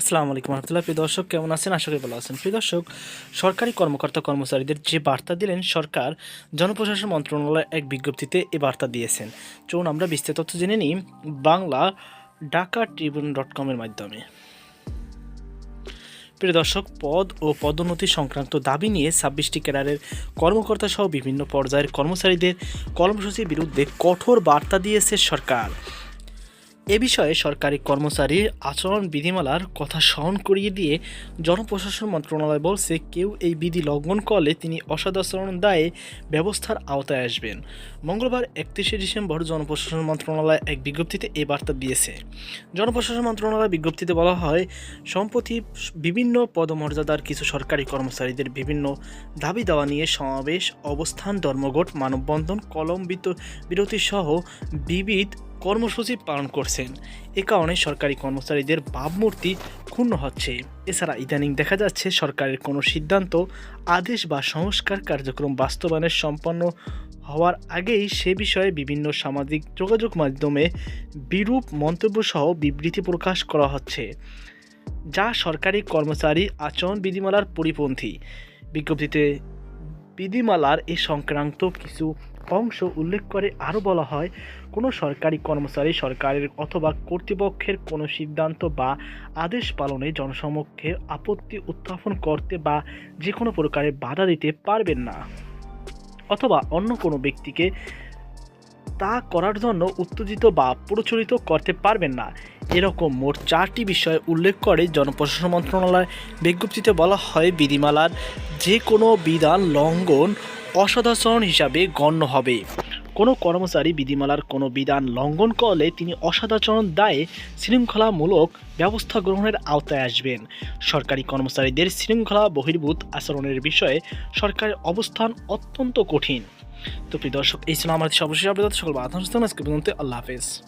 আসসালামু আলাইকুম রহমতুল্লাহ। প্রিয় দর্শক, কেমন আছেন? আশা করি ভালো আছেন। প্রিয় দর্শক, সরকারি কর্মকর্তা কর্মচারীদের যে বার্তা দিলেন, সরকার জনপ্রশাসন মন্ত্রণালয়ের এক বিজ্ঞপ্তিতে এ বার্তা দিয়েছেন। চলুন আমরা বিস্তারিত তথ্য জেনে নিই বাংলা ঢাকা ট্রিবিউন ডট কমের মাধ্যমে। প্রিয় দর্শক, পদ ও পদোন্নতি সংক্রান্ত দাবি নিয়ে ছাব্বিশটি ক্যাডারের কর্মকর্তা সহ বিভিন্ন পর্যায়ের কর্মচারীদের কর্মসূচির বিরুদ্ধে কঠোর বার্তা দিয়েছে সরকার। এ বিষয়ে সরকারি কর্মচারীর আচরণ বিধিমালার কথা স্মরণ করিয়ে দিয়ে জনপ্রশাসন মন্ত্রণালয় বলছে, কেউ এই বিধি লঙ্ঘন করলে তিনি অসদাচরণ দায়ে ব্যবস্থার আওতায় আসবেন। মঙ্গলবার একত্রিশে ডিসেম্বর জনপ্রশাসন মন্ত্রণালয় এক বিজ্ঞপ্তিতে এ বার্তা দিয়েছে। জনপ্রশাসন মন্ত্রণালয় বিজ্ঞপ্তিতে বলা হয়, সম্প্রতি বিভিন্ন পদমর্যাদার কিছু সরকারি কর্মচারীদের বিভিন্ন দাবি দাওয়া নিয়ে সমাবেশ, অবস্থান, ধর্মঘট, মানববন্ধন, কলম বিরতি সহ বিবিধ কর্মসূচি পালন করছেন। এ কারণে সরকারি কর্মচারীদের ভাবমূর্তি ক্ষুণ্ণ হচ্ছে। এছাড়া ইদানিং দেখা যাচ্ছে সরকারের কোনো সিদ্ধান্ত, আদেশ বা সংস্কার কার্যক্রম বাস্তবায়নের সম্পন্ন হওয়ার আগেই সে বিষয়ে বিভিন্ন সামাজিক যোগাযোগ মাধ্যমে বিরূপ মন্তব্য সহ বিবৃতি প্রকাশ করা হচ্ছে, যা সরকারি কর্মচারী আচরণ বিধিমালার পরিপন্থী। বিজ্ঞপ্তিতে বিধিমালার এ সংক্রান্ত কিছু অংশ উল্লেখ করে আরও বলা হয়, কোনো সরকারি কর্মচারী সরকারের অথবা কর্তৃপক্ষের কোনো সিদ্ধান্ত বা আদেশ পালনে জনসমক্ষে আপত্তি উত্থাপন করতে বা যে কোনো প্রকারে বাধা দিতে পারবেন না। অথবা অন্য কোনো ব্যক্তিকে তা করার জন্য উত্তেজিত বা প্রচলিত করতে পারবেন না। এরকম মোট চারটি বিষয় উল্লেখ করে জনপ্রশাসন মন্ত্রণালয় বিজ্ঞপ্তিতে বলা হয়, বিধিমালার যে কোনো বিধান লঙ্ঘন অসদাচরণ হিসাবে গণ্য হবে। কোনো কর্মচারী বিধিমালার কোনো বিধান লঙ্ঘন করলে তিনি অসদাচরণ দায়ে শৃঙ্খলামূলক ব্যবস্থা গ্রহণের আওতায় আসবেন। সরকারি কর্মচারীদের শৃঙ্খলা বহির্ভূত আচরণের বিষয়ে সরকারের অবস্থান অত্যন্ত কঠিন। তো প্রিয় দর্শক, এই ছিল আমাদের সর্বশেষ আপডেট। সকল বাধা আল্লাহ হাফেজ।